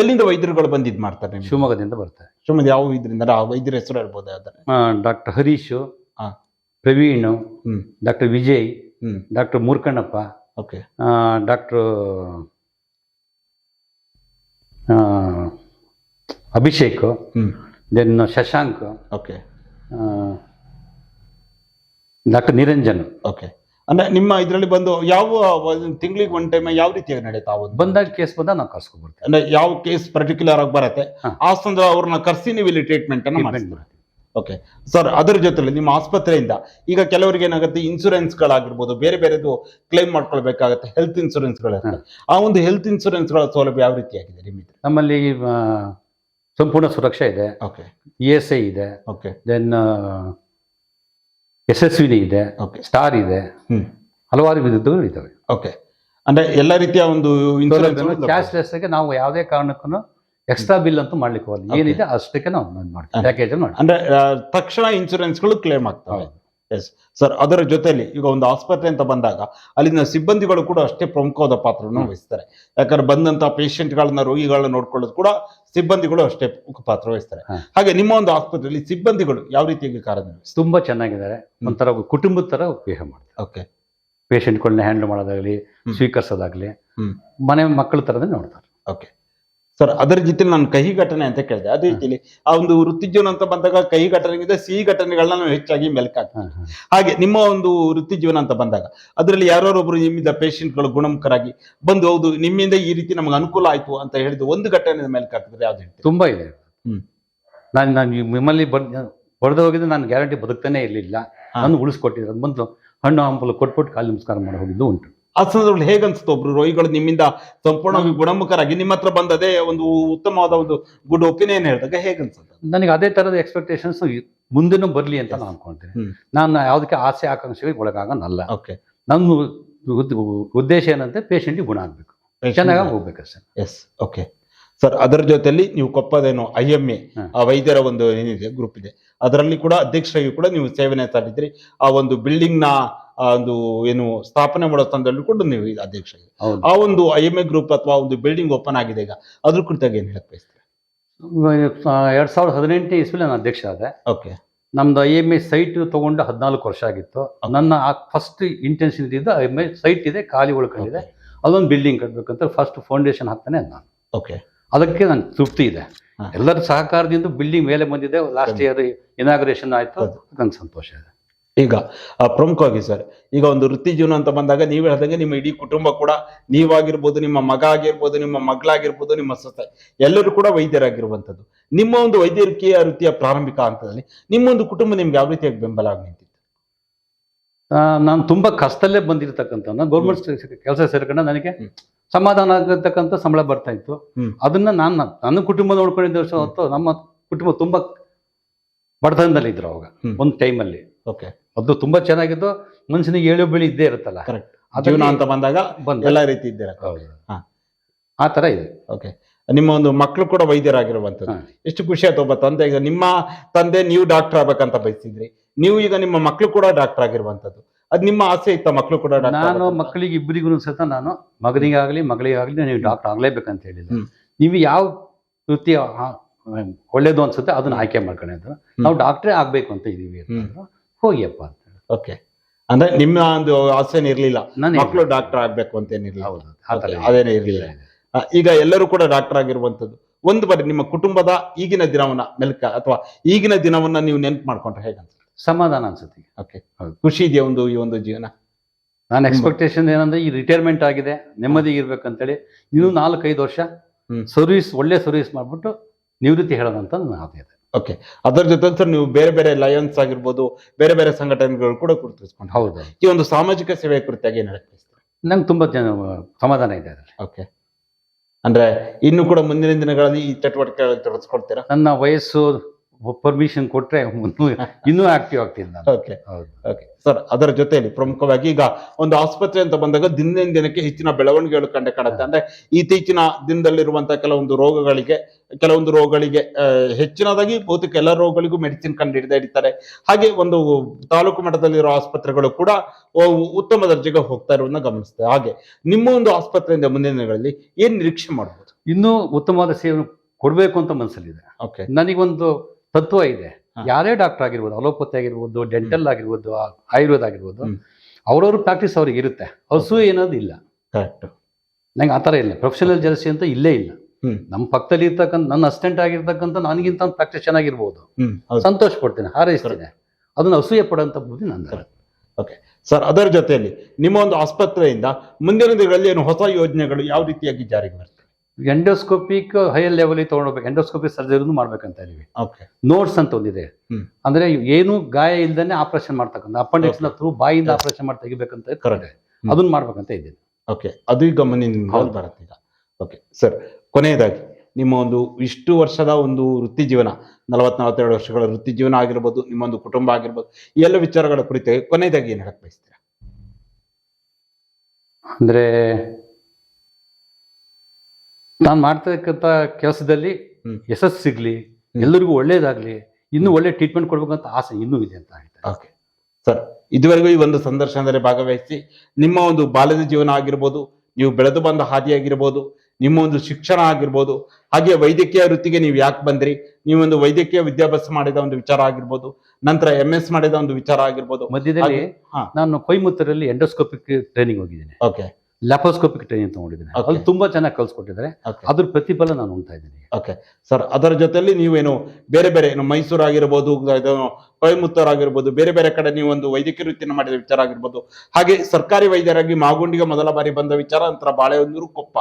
ಎಲ್ಲಿಂದ ವೈದ್ಯರುಗಳು ಬಂದು ಇದ್ ಮಾಡ್ತಾರೆ? ಶಿವಮೊಗ್ಗದಿಂದ ಬರ್ತಾರೆ. ಶಿವಮೊಗ್ಗ ಯಾವ ಇದರಿಂದ? ಆ ವೈದ್ಯರ ಹೆಸರು ಹೇಳ್ಬೋದು ಯಾವ್ದಾರೆ ಡಾಕ್ಟರ್ ಹರೀಶ್ ಹಾ. Praveen doctor Vijay doctor Moorkannappa okay doctor Abhishek then Shashank okay doctor Niranjan. Okay ಅಂದ್ರೆ ನಿಮ್ಮ ಇದರಲ್ಲಿ ಬಂದು ಯಾವ ತಿಂಗಳಿಗೆ ಒನ್ ಟೈಮ್ ಯಾವ ರೀತಿಯಾಗಿ ನಡೆಯುತ್ತೆ ಆ ಒಂದು ಬಂದಾಗ ಕೇಸ್ ಬಂದ ನಾವು ಕರ್ಸ್ಕೊಬರ್ತೀವಿ. ಅಂದ್ರೆ ಯಾವ ಕೇಸ್ ಪರ್ಟಿಕ್ಯುಲರ್ ಆಗಿ ಬರುತ್ತೆ? ಆ ಸಂದ್ರ ಅವ್ರನ್ನ ಕರ್ಸಿ ನೀವು ಇಲ್ಲಿ ಟ್ರೀಟ್ಮೆಂಟ್ ಅನ್ನ Treatment ಓಕೆ ಸರ್ ಅದರ ಜೊತೆಲಿ ನಿಮ್ಮ ಆಸ್ಪತ್ರೆಯಿಂದ ಈಗ ಕೆಲವರಿಗೆ ಏನಾಗುತ್ತೆ ಇನ್ಸೂರೆನ್ಸ್ ಗಳಾಗಿರ್ಬೋದು ಬೇರೆ ಬೇರೆದು ಕ್ಲೈಮ್ ಮಾಡ್ಕೊಳ್ಬೇಕಾಗತ್ತೆ ಹೆಲ್ತ್ ಇನ್ಸೂರೆನ್ಸ್ ಗಳಿರುತ್ತೆ ಆ ಒಂದು ಹೆಲ್ತ್ ಇನ್ಸೂರೆನ್ಸ್ಗಳ ಸೌಲಭ್ಯ ಯಾವ ರೀತಿಯಾಗಿದೆ ನಿಮಗೆ ನಮ್ಮಲ್ಲಿ ಸಂಪೂರ್ಣ ಸುರಕ್ಷಾ ಇದೆ. ಓಕೆ ಇ ಎಸ್ ಐ ಇದೆ. ಓಕೆ ದೆನ್ ಯಶಸ್ವಿನಿ ಇದೆ ಓಕೆ ಸ್ಟಾರ್ ಇದೆ ಹ್ಮ್. ಹಲವಾರು ವಿಧಗಳು ಇದ್ದಾವೆ ಓಕೆ ಅಂದ್ರೆ ಎಲ್ಲ ರೀತಿಯ ಒಂದು ಕ್ಯಾಶ್ಲೆಸ್ಗೆ ನಾವು ಯಾವುದೇ ಕಾರಣಕ್ಕೂ ಎಕ್ಸ್ಟ್ರಾ ಬಿಲ್ ಅಂತೂ ಮಾಡ್ಲಿಕ್ಕೆ ಹೋಗಲ್ಲ. ಏನಿದೆ ಅಷ್ಟಕ್ಕೆ ನಾವು ಮಾಡ್ತೀವಿ. ಪ್ಯಾಕೇಜ್ ಮಾಡ್ತೀವಿ. ಅಂದ್ರೆ ತಕ್ಷಣ ಇನ್ಸೂರೆನ್ಸ್ಗಳು ಕ್ಲೇಮ್ ಆಗ್ತವೆ. ಎಸ್ ಸರ್ ಅದರ ಜೊತೆಯಲ್ಲಿ ಈಗ ಒಂದು ಆಸ್ಪತ್ರೆ ಅಂತ ಬಂದಾಗ ಅಲ್ಲಿನ ಸಿಬ್ಬಂದಿಗಳು ಕೂಡ ಅಷ್ಟೇ ಪ್ರಮುಖವಾದ ಪಾತ್ರವನ್ನು. ವಹಿಸ್ತಾರೆ. ಯಾಕಂದ್ರೆ ಬಂದಂತ ಪೇಷಂಟ್ಗಳನ್ನ ರೋಗಿಗಳನ್ನ ನೋಡ್ಕೊಳ್ಳೋದು ಕೂಡ ಸಿಬ್ಬಂದಿಗಳು ಅಷ್ಟೇ ಪ್ರಮುಖ ಪಾತ್ರ ವಹಿಸ್ತಾರೆ. ಹಾಗೆ ನಿಮ್ಮ ಒಂದು ಆಸ್ಪತ್ರೆಯಲ್ಲಿ ಸಿಬ್ಬಂದಿಗಳು ಯಾವ ರೀತಿಯಾಗಿ ಕಾರ್ಯನಿರ್ವಹಿಸ್ತಾರೆ? ತುಂಬಾ ಚೆನ್ನಾಗಿದ್ದಾರೆ. ಒಂಥರ ಕುಟುಂಬದ ತರ ಬಿಹೇವ್ ಮಾಡ್ತಾರೆ. ಓಕೆ ಪೇಷಂಟ್ಗಳನ್ನ ಹ್ಯಾಂಡಲ್ ಮಾಡೋದಾಗ್ಲಿ. ಸ್ವೀಕರಿಸೋದಾಗ್ಲಿ ಮನೆ ಮಕ್ಕಳ ತರದೇ ನೋಡ್ತಾರೆ. ಓಕೆ ಸರ್ ಅದರ ಜೊತೆ ನಾನು ಕಹಿ ಘಟನೆ ಅಂತ ಕೇಳಿದೆ. ಅದೇ ರೀತಿಯಲ್ಲಿ ಆ ಒಂದು ವೃತ್ತಿ ಜೀವನ ಅಂತ ಬಂದಾಗ ಕಹಿ ಘಟನೆಗಿಂತ ಸಿಹಿ ಘಟನೆಗಳನ್ನ ನಾವು ಹೆಚ್ಚಾಗಿ ಮೆಲ್ಕಾಕ್ತೀವಿ. ಹಾಗೆ ನಿಮ್ಮ ಒಂದು ವೃತ್ತಿ ಜೀವನ ಅಂತ ಬಂದಾಗ ಅದರಲ್ಲಿ ಯಾರೊಬ್ಬರು ನಿಮ್ಮಿಂದ ಪೇಷಂಟ್ಗಳು ಗುಣಮುಖರಾಗಿ ಬಂದು ಹೌದು ನಿಮ್ಮಿಂದ ಈ ರೀತಿ ನಮ್ಗೆ ಅನುಕೂಲ ಆಯ್ತು ಅಂತ ಹೇಳಿದ ಒಂದು ಘಟನೆ ಮೇಲೆ ಹಾಕಿದ್ರೆ ಯಾವ್ದು ಹೇಳ್ತೀವಿ ತುಂಬಾ ಇದೆ. ನಾನು ನಾನು ನಿಮ್ಮಲ್ಲಿ ಬಡ್ದು ಹೋಗಿದ್ದು ನಾನು ಗ್ಯಾರಂಟಿ ಬದುಕ್ತಾನೆ ಇರಲಿಲ್ಲ. ನಾನು ಉಳಿಸ್ಕೊಟ್ಟಿದ್ದೆ ಅದು ಬಂದು ಹಣ್ಣು ಹಂಪಲು ಕೊಟ್ಬಿಟ್ಟು ಕಾಲು ನಮಸ್ಕಾರ ಮಾಡಿ ಹೋಗಿದ್ದು ಉಂಟು. ಆ ಸಂದರ್ಭದಲ್ಲಿ ಹೇಗನ್ಸುತ್ತೆ ಒಬ್ರು ರೋಗಿಗಳು ನಿಮ್ಮಿಂದ ಸಂಪೂರ್ಣವಾಗಿ ಗುಣಮುಖರಾಗಿ? ನಿಮ್ಮ ಹತ್ರ ಬಂದ ಅದೇ ಒಂದು ಉತ್ತಮವಾದ ಒಂದು ಗುಡ್ ಒಪಿನಿಯನ್ ಹೇಳಿದಾಗ ಹೇಗನ್ಸುತ್ತೆ? ನನಗೆ ಅದೇ ತರದ ಎಕ್ಸ್ಪೆಕ್ಟೇಷನ್ಸ್ ಮುಂದೆನೂ ಬರಲಿ ಅಂತ ನಾನು ಅನ್ಕೊಳ್ತೀನಿ ನಾನು ಯಾವುದಕ್ಕೆ ಆಸೆ ಆಕಾಂಕ್ಷೆಗೆ ಒಳಗಾಗಲ್ಲ ಓಕೆ ನನ್ನ ಉದ್ದೇಶ ಏನಂತೆ ಪೇಷಂಟ್ ಗುಣ ಆಗ್ಬೇಕು. ಚೆನ್ನಾಗಿ ಸರ್ ಎಸ್ ಓಕೆ ಸರ್ ಅದರ ಜೊತೆಯಲ್ಲಿ ನೀವು ಕೊಪ್ಪದೇನು ಐ ಎಂ ಎ. ಆ ವೈದ್ಯರ ಒಂದು ಏನಿದೆ ಗ್ರೂಪ್ ಇದೆ. ಅದರಲ್ಲಿ ಕೂಡ ಅಧ್ಯಕ್ಷರಾಗಿ ಕೂಡ ನೀವು ಸೇವನೆ ಸಲ್ಲಿದ್ರಿ ಆ ಒಂದು ಬಿಲ್ಡಿಂಗ್ನ ಆ ಒಂದು ಏನು ಸ್ಥಾಪನೆ ಮಾಡೋ ಸ್ಥಾನದಲ್ಲಿ ಕೂಡ ನೀವು ಅಧ್ಯಕ್ಷ ಆ ಒಂದು ಐ ಎಂ ಎ ಗ್ರೂಪ್ ಅಥವಾ ಒಂದು ಬಿಲ್ಡಿಂಗ್ ಓಪನ್ ಆಗಿದೆ ಈಗ ಅದ್ರ ಕುರಿತಾಗಿ ಏನು ಹೇಳಕ್ ಬಯಸ್ತೀರಾ? ಎರಡ್ ಸಾವಿರದ ಹದಿನೆಂಟನೇ ಇಸ್ವಿಲಿ ನಾನು ಅಧ್ಯಕ್ಷ ಆದೆ. ಓಕೆ. ನಮ್ದು ಐ ಎಂ ಎ ಸೈಟ್ ತಗೊಂಡು ಹದಿನಾಲ್ಕು ವರ್ಷ ಆಗಿತ್ತು. ನನ್ನ ಫಸ್ಟ್ ಇಂಟೆನ್ಷನ್ ಇದ್ದ ಐ ಎಂ ಎ ಸೈಟ್ ಇದೆ ಖಾಲಿ ಉಳ್ಕೊಂಡಿದೆ ಅದೊಂದು ಬಿಲ್ಡಿಂಗ್ ಕಟ್ಟಬೇಕಂತ ಫಸ್ಟ್ ಫೌಂಡೇಶನ್ ಹಾಕ್ತಾನೆ ನಾನು. ಓಕೆ. ಅದಕ್ಕೆ ನನ್ ತೃಪ್ತಿ ಇದೆ. ಎಲ್ಲರ ಸಹಕಾರದಿಂದ ಬಿಲ್ಡಿಂಗ್ ಮೇಲೆ ಬಂದಿದೆ. ಲಾಸ್ಟ್ ಇಯರ್ ಇನಾಗ್ರೇಷನ್ ಆಯ್ತು. ನನ್ಗೆ ಸಂತೋಷ ಇದೆ. ಈಗ ಪ್ರಮುಖವಾಗಿ ಸರ್ ಈಗ ಒಂದು ವೃತ್ತಿ ಜೀವನ ಅಂತ ಬಂದಾಗ ನೀವು ಹೇಳ್ದಂಗೆ ನಿಮ್ಮ ಇಡೀ ಕುಟುಂಬ ಕೂಡ ನೀವಾಗಿರ್ಬೋದು ನಿಮ್ಮ ಮಗ ಆಗಿರ್ಬೋದು ನಿಮ್ಮ ಮಗಳಾಗಿರ್ಬೋದು ನಿಮ್ಮ ಸೊಸೆ ಎಲ್ಲರೂ ಕೂಡ ವೈದ್ಯರಾಗಿರುವಂಥದ್ದು. ನಿಮ್ಮ ಒಂದು ವೈದ್ಯಕೀಯ ವೃತ್ತಿಯ ಪ್ರಾರಂಭಿಕ ಹಂತದಲ್ಲಿ ನಿಮ್ಮೊಂದು ಕುಟುಂಬ ನಿಮ್ಗೆ ಯಾವ ರೀತಿಯಾಗಿ ಬೆಂಬಲ ಆಗಿ ನಿಂತಿತ್ತು ನಾನು ತುಂಬಾ ಕಷ್ಟದಲ್ಲೇ ಬಂದಿರತಕ್ಕಂಥ ಗೌರ್ಮೆಂಟ್ ಕೆಲಸ ಸೇರ್ಕೊಂಡ ನನಗೆ ಸಮಾಧಾನ ಆಗಿರ್ತಕ್ಕಂಥ ಸಂಬಳ ಬರ್ತಾ ಇತ್ತು. ಅದನ್ನ ನಾನು ನನ್ನ ಕುಟುಂಬ ನೋಡ್ಕೊಂಡಿದ್ದ ವರ್ಷ ಹೊತ್ತು ನಮ್ಮ ಕುಟುಂಬ ತುಂಬಾ ಬಡತನದಲ್ಲಿ ಇದ್ರು ಅವಾಗ. ಒಂದು ಟೈಮಲ್ಲಿ ಓಕೆ ಅದು ತುಂಬಾ ಚೆನ್ನಾಗಿದ್ದು ಮನುಷ್ಯನಿಗೆ ಏಳು ಬೆಳಿ ಇದ್ದೇ ಇರುತ್ತಲ್ಲ. ಕರೆಕ್ಟ್ ಜೀವನ ಅಂತ ಬಂದಾಗ ಬಂದ. ಎಲ್ಲ ರೀತಿ ಇದ್ದೀರಾ ಹೌದು. ಹಾ. ಆ ತರ ಇದೆ. ಓಕೆ ನಿಮ್ಮ ಒಂದು ಮಕ್ಕಳು ಕೂಡ ವೈದ್ಯರಾಗಿರುವಂಥದ್ದು. ಎಷ್ಟು ಖುಷಿ ಆಯ್ತು ಒಬ್ಬ ತಂದೆ. ಈಗ ನಿಮ್ಮ ತಂದೆ ನೀವು ಡಾಕ್ಟರ್ ಆಗ್ಬೇಕಂತ ಬಯಸಿದ್ರಿ. ನೀವು ಈಗ ನಿಮ್ಮ ಮಕ್ಕಳು ಕೂಡ ಡಾಕ್ಟರ್ ಆಗಿರುವಂತದ್ದು ಅದ್ ನಿಮ್ಮ ಆಸೆ ಇತ್ತ ಮಕ್ಕಳು ಕೂಡ ನಾನು ಮಕ್ಕಳಿಗೆ ಇಬ್ಬರಿಗೂ ಸಹ ನಾನು ಮಗನಿಗಾಗ್ಲಿ ಮಗಳಿಗಾಗ್ಲಿ ನೀವು ಡಾಕ್ಟರ್ ಆಗ್ಲೇಬೇಕಂತ ಹೇಳಿಲ್ಲ ಹ್ಮ್. ನೀವು ಯಾವ ವೃತ್ತಿ ಆ- ಒಳ್ಳೇದು ಅನ್ಸುತ್ತೆ ಅದನ್ನ ಆಯ್ಕೆ ಮಾಡ್ಕೊಂಡಿದ್ರು ನಾವು ಡಾಕ್ಟ್ರೇ ಆಗ್ಬೇಕು ಅಂತ ಇದೀವಿ ಅಂತಂದ್ರು. ಹೋಗಿಯಪ್ಪ ಅಂತ ಹೇಳಿ. ಓಕೆ. ಅಂದ್ರೆ ನಿಮ್ಮ ಒಂದು ಆಸೆನ ಇರ್ಲಿಲ್ಲ. ನನಗೆ- ಮಕ್ಕಳು ಡಾಕ್ಟರ್ ಆಗ್ಬೇಕು ಅಂತ ಏನಿರ್ಲಿಲ್ಲ. ಹೌದು ಆ ಥರ ಅದೇನೇ ಇರ್ಲಿಲ್ಲ. ಈಗ ಎಲ್ಲರೂ ಕೂಡ ಡಾಕ್ಟರ್ ಆಗಿರುವಂತದ್ದು ಒಂದು ಬಾರಿ ನಿಮ್ಮ ಕುಟುಂಬದ ಈಗಿನ ದಿನವನ್ನ ಮೆಲ್ಕ ಅಥವಾ ಈಗಿನ ದಿನವನ್ನ ನೀವು ನೆನ್ಪು ಮಾಡ್ಕೊಂಡ್ರೆ ಹೇಗಂತ? ಸಮಾಧಾನ ಅನ್ಸುತ್ತೆ ಓಕೆ ಹೌದು. ಖುಷಿ ಇದೆಯಾ ಒಂದು ಈ ಒಂದು ಜೀವನ? ನಾನು ಎಕ್ಸ್ಪೆಕ್ಟೇಷನ್ ಏನಂದ್ರೆ ಈ ರಿಟೈರ್ಮೆಂಟ್ ಆಗಿದೆ ನೆಮ್ಮದಿ ಇರ್ಬೇಕಂತೇಳಿ ಇನ್ನೂ ನಾಲ್ಕೈದು ವರ್ಷ ಹ್ಮ್. ಸರ್ವಿಸ್ ಒಳ್ಳೆ ಸರ್ವಿಸ್ ಮಾಡ್ಬಿಟ್ಟು ನಿವೃತ್ತಿ ಹೇಳೋದಂತ ಅಂತ ನನ್ನ ಆಸೆ ಇದೆ. ಓಕೆ ಅದರ ಜೊತೆ ಸರ್ ನೀವು ಬೇರೆ ಬೇರೆ ಲಯನ್ಸ್ ಆಗಿರ್ಬೋದು ಬೇರೆ ಬೇರೆ ಸಂಘಟನೆಗಳು ಕೂಡ ಗುರುತಿಸ್ಕೊಂಡು ಹೌದು. ಈ ಒಂದು ಸಾಮಾಜಿಕ ಸೇವೆ ಕುರಿತಾಗಿ ಏನು ಹೇಳಕ್ ಬಯಸ್ತೀರಾ? ನಂಗೆ ತುಂಬ ಜನ ಸಮಾಧಾನ ಇದೆ ಅದರಲ್ಲಿ. ಓಕೆ ಅಂದ್ರೆ ಇನ್ನು ಕೂಡ ಮುಂದಿನ ದಿನಗಳಲ್ಲಿ ಈ ಚಟುವಟಿಕೆಗಳಲ್ಲಿ ತೊಡಗಿಸ್ಕೊಳ್ತೀರಾ ನನ್ನ ವಯಸ್ಸು ಪರ್ಮಿಷನ್ ಕೊಟ್ಟರೆ ಇನ್ನೂ ಆಕ್ಟಿವ್ ಆಗ್ತೀನಿ ನಾನು. ಓಕೆ ಓಕೆ ಸರ್ ಅದರ ಜೊತೆಯಲ್ಲಿ ಪ್ರಮುಖವಾಗಿ ಈಗ ಒಂದು ಆಸ್ಪತ್ರೆ ಅಂತ ಬಂದಾಗ ದಿನದಿಂದ ದಿನಕ್ಕೆ ಹೆಚ್ಚಿನ ಬೆಳವಣಿಗೆಗಳು ಕಂಡು ಕಾಣುತ್ತೆ. ಅಂದ್ರೆ ಇತ್ತೀಚಿನ ದಿನದಲ್ಲಿರುವಂತಹ ಕೆಲವೊಂದು ರೋಗಗಳಿಗೆ ಕೆಲವೊಂದು ರೋಗಗಳಿಗೆ ಹೆಚ್ಚಿನದಾಗಿ ಬಹುತೇಕ ಎಲ್ಲ ರೋಗಗಳಿಗೂ ಮೆಡಿಸಿನ್ ಕಂಡು ಹಿಡಿದೇ ಹಿಡಿತಾರೆ ಹಾಗೆ ಒಂದು ತಾಲೂಕು ಮಟ್ಟದಲ್ಲಿರೋ ಆಸ್ಪತ್ರೆಗಳು ಕೂಡ ಉತ್ತಮ ದರ್ಜೆಗೆ ಹೋಗ್ತಾ ಇರೋದನ್ನ ಗಮನಿಸ್ತೇವೆ ಹಾಗೆ ನಿಮ್ಮ ಒಂದು ಆಸ್ಪತ್ರೆಯಿಂದ ಮುಂದಿನ ದಿನಗಳಲ್ಲಿ ಏನ್ ನಿರೀಕ್ಷೆ ಮಾಡಬಹುದು ಇನ್ನೂ ಉತ್ತಮವಾದ ಸೇವೆ ಕೊಡಬೇಕು ಅಂತ ಮನಸ್ಸಲ್ಲಿದೆ. ಓಕೆ ನನಗೊಂದು ತತ್ವ ಇದೆ. ಯಾರೇ ಡಾಕ್ಟರ್ ಆಗಿರ್ಬೋದು ಅಲೋಪತಿ ಆಗಿರ್ಬೋದು ಡೆಂಟಲ್ ಆಗಿರ್ಬೋದು ಆಯುರ್ವೇದ ಆಗಿರ್ಬೋದು ಅವ್ರವ್ರ ಪ್ರಾಕ್ಟೀಸ್ ಅವ್ರಿಗೆ ಇರುತ್ತೆ. ಹಸು ಅನ್ನೋದು ಇಲ್ಲ ಕರೆಕ್ಟ್ ನಂಗೆ ಆ ಥರ ಇಲ್ಲ. ಪ್ರೊಫೆಷನಲ್ ಜಲಸಿ ಅಂತ ಇಲ್ಲೇ ಇಲ್ಲ. ನಮ್ಮ ಪಕ್ಕದಲ್ಲಿ ಇರ್ತಕ್ಕಂಥ ನನ್ನ ಅಸಿಸ್ಟೆಂಟ್ ಆಗಿರ್ತಕ್ಕಂಥ ನನಗಿಂತ ಒಂದು ಪ್ರಾಕ್ಟೀಸ್ ಚೆನ್ನಾಗಿರ್ಬೋದು. ಸಂತೋಷ ಪಡ್ತೀನಿ ಹಾರೈಸ್ತೇನೆ. ಅದನ್ನ ಅಸೂಯೆ ಪಡೋಂಥ ಬುದ್ಧಿ ನನ್ನ ಓಕೆ ಸರ್ ಅದರ ಜೊತೆಯಲ್ಲಿ ನಿಮ್ಮ ಒಂದು ಆಸ್ಪತ್ರೆಯಿಂದ ಮುಂದಿನ ದಿನಗಳಲ್ಲಿ ಏನು ಹೊಸ ಯೋಜನೆಗಳು ಯಾವ ರೀತಿಯಾಗಿ ಜಾರಿಗೆ ಬರ್ತವೆ? ಎಂಡೋಸ್ಕೋಪಿಕ್ ಹೈಯರ್ ಲೆವೆಲ್ ತಗೊಂಡೋಗ್ಬೇಕು. ಎಂಡೋಸ್ಕೋಪಿಕ್ ಸರ್ಜರಿನೂ ಮಾಡ್ಬೇಕಂತ ಇದೀವಿ ಓಕೆ. ನೋಟ್ಸ್ ಅಂತ ಒಂದಿದೆ. ಅಂದ್ರೆ ಏನು ಗಾಯ ಇಲ್ದೇನೆ ಆಪರೇಷನ್ ಮಾಡ್ತಕ್ಕಂಥ ಅಪೆಂಡಿಕ್ಸ್ನ ಥ್ರೂ ಬಾಯಿಂದ. ಆಪರೇಷನ್ ಮಾಡಿ ತೆಗಿಬೇಕಂತ. ಹ್ಮ್. ಅದನ್ನ ಮಾಡ್ಬೇಕಂತ ಇದ್ದೀನಿ. ಓಕೆ. ಅದು ಈಗ ಹೌದು. ಬರುತ್ತೆ ಈಗ. ಓಕೆ. ಸರ್ ಕೊನೆಯದಾಗಿ ನಿಮ್ಮ ಒಂದು ಇಷ್ಟು ವರ್ಷದ ಒಂದು ವೃತ್ತಿ ಜೀವನ ನಲವತ್ ನಲವತ್ತೆರಡು ವರ್ಷಗಳ ವೃತ್ತಿ ಜೀವನ ಆಗಿರ್ಬೋದು ನಿಮ್ಮ ಒಂದು ಕುಟುಂಬ ಆಗಿರ್ಬೋದು ಈ ಎಲ್ಲ ವಿಚಾರಗಳ ಕುರಿತು ಕೊನೆಯದಾಗಿ ಏನು ಹೇಳಕ್ ಬಯಸ್ತೀರಾ? ಅಂದ್ರೆ ನಾನು ಮಾಡ್ತಕ್ಕಂತ ಕೆಲಸದಲ್ಲಿ. ಯಶಸ್ಸು ಸಿಗ್ಲಿ ಎಲ್ಲರಿಗೂ ಒಳ್ಳೇದಾಗ್ಲಿ ಇನ್ನೂ ಒಳ್ಳೆ ಟ್ರೀಟ್ಮೆಂಟ್ ಕೊಡ್ಬೇಕಂತ ಆಸೆ ಇನ್ನೂ ಇದೆ ಅಂತ ಹೇಳ್ತಾರೆ ಓಕೆ ಸರ್ ಇದುವರೆಗೂ ಈ ಒಂದು ಸಂದರ್ಶನದಲ್ಲಿ ಭಾಗವಹಿಸಿ ನಿಮ್ಮ ಒಂದು ಬಾಲ್ಯದ ಜೀವನ ಆಗಿರ್ಬೋದು ನೀವು ಬೆಳೆದು ಬಂದ ಹಾದಿ ಆಗಿರ್ಬೋದು ನಿಮ್ಮ ಒಂದು ಶಿಕ್ಷಣ ಆಗಿರ್ಬೋದು ಹಾಗೆ ವೈದ್ಯಕೀಯ ವೃತ್ತಿಗೆ ನೀವು ಯಾಕೆ ಬಂದ್ರಿ ನೀವೊಂದು ವೈದ್ಯಕೀಯ ವಿದ್ಯಾಭ್ಯಾಸ ಮಾಡಿದ ಒಂದು ವಿಚಾರ ಆಗಿರ್ಬೋದು ನಂತರ ಎಂ ಎಸ್ ಮಾಡಿದ ಒಂದು ವಿಚಾರ ಆಗಿರ್ಬೋದು ಮಧ್ಯದಲ್ಲಿ. ನಾನು ಕೊಯಮತ್ತೂರಲ್ಲಿ ಎಂಡೋಸ್ಕೋಪಿಕ್ ಟ್ರೈನಿಂಗ್ ಹೋಗಿದ್ದೀನಿ. ಓಕೆ ಲ್ಯಾಪೋಸ್ಕೋಪಿಕ್ ಟ್ರೈನಿಂಗ್ ತಗೊಂಡಿದ್ದೀನಿ. ಅಲ್ಲಿ ತುಂಬಾ ಚೆನ್ನಾಗಿ ಕಲ್ಸ್ಕೊಟ್ಟಿದ್ದಾರೆ. ಅದ್ರ ಪ್ರತಿಫಲ ನಾನು ಉಂಟಾ ಇದ್ದೀನಿ. ಓಕೆ ಸರ್ ಅದರ ಜೊತೆಯಲ್ಲಿ ನೀವೇನು ಬೇರೆ ಬೇರೆ ಏನು ಮೈಸೂರು ಆಗಿರ್ಬೋದು ಕೊಯಮತ್ತೂರು ಆಗಿರ್ಬೋದು ಬೇರೆ ಬೇರೆ ಕಡೆ ನೀವು ಒಂದು ವೈದ್ಯಕೀಯ ವೃತ್ತಿಯನ್ನು ಮಾಡಿದ ವಿಚಾರ ಆಗಿರ್ಬೋದು ಹಾಗೆ ಸರ್ಕಾರಿ ವೈದ್ಯರಾಗಿ ಮಾಗುಂಡಿಗೆ ಮೊದಲ ಬಾರಿ ಬಂದ ವಿಚಾರ ನಂತರ ಬಾಳೆಹೊನ್ನೂರು ಕೊಪ್ಪ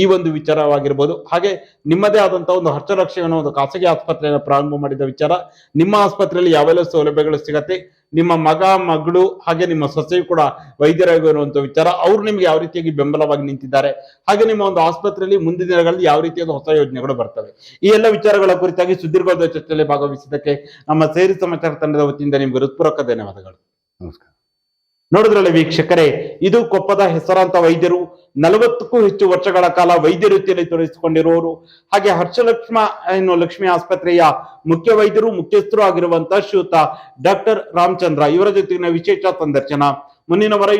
ಈ ಒಂದು ವಿಚಾರವಾಗಿರ್ಬೋದು. ಹಾಗೆ ನಿಮ್ಮದೇ ಆದಂತಹ ಒಂದು ಹರ್ಷಲಕ್ಷ್ಯ ಅನ್ನೋ ಒಂದು ಖಾಸಗಿ ಆಸ್ಪತ್ರೆಯನ್ನು ಪ್ರಾರಂಭ ಮಾಡಿದ ವಿಚಾರ ನಿಮ್ಮ ಆಸ್ಪತ್ರೆಯಲ್ಲಿ ಯಾವೆಲ್ಲ ಸೌಲಭ್ಯಗಳು ಸಿಗತ್ತೆ ನಿಮ್ಮ ಮಗ ಮಗಳು ಹಾಗೆ ನಿಮ್ಮ ಸೊಸೆಯು ಕೂಡ ವೈದ್ಯರಾಗಿ ಇರುವಂತ ವಿಚಾರ ಅವ್ರು ನಿಮ್ಗೆ ಯಾವ ರೀತಿಯಾಗಿ ಬೆಂಬಲವಾಗಿ ನಿಂತಿದ್ದಾರೆ. ಹಾಗೆ ನಿಮ್ಮ ಒಂದು ಆಸ್ಪತ್ರೆಯಲ್ಲಿ ಮುಂದಿನ ದಿನಗಳಲ್ಲಿ ಯಾವ ರೀತಿಯಾದ ಹೊಸ ಯೋಜನೆಗಳು ಬರ್ತವೆ. ಈ ಎಲ್ಲ ವಿಚಾರಗಳ ಕುರಿತಾಗಿ ಸುದೀರ್ಘವಾದ ಚರ್ಚೆಯಲ್ಲಿ ಭಾಗವಹಿಸಿದ್ದಕ್ಕೆ ನಮ್ಮ ಸೇರಿ ಸಮಾಚಾರ ತಂಡದ ವತಿಯಿಂದ ನಿಮ್ಗೆ ಹೃತ್ಪೂರ್ವಕ ಧನ್ಯವಾದಗಳು. ನಮಸ್ಕಾರ. ನೋಡಿದ್ರಲ್ಲ ವೀಕ್ಷಕರೇ ಇದು ಕೊಪ್ಪದ ಹೆಸರಾಂತ ವೈದ್ಯರು ನಲವತ್ತಕ್ಕೂ ಹೆಚ್ಚು ವರ್ಷಗಳ ಕಾಲ ವೈದ್ಯ ವೃತ್ತಿಯಲ್ಲಿ ತೊಡಗಿಸಿಕೊಂಡಿರುವವರು. ಹಾಗೆ ಹರ್ಷಲಕ್ಷ್ಮ ಎನ್ನುವ ಲಕ್ಷ್ಮಿ ಆಸ್ಪತ್ರೆಯ ಮುಖ್ಯ ವೈದ್ಯರು, ಮುಖ್ಯಸ್ಥರು ಆಗಿರುವಂತಹ ಶ್ರೀಯುತ ಡಾಕ್ಟರ್ ರಾಮಚಂದ್ರ ಇವರ ಜೊತೆಗಿನ ವಿಶೇಷ ಸಂದರ್ಶನ. ಮುಂದಿನ ವಾರ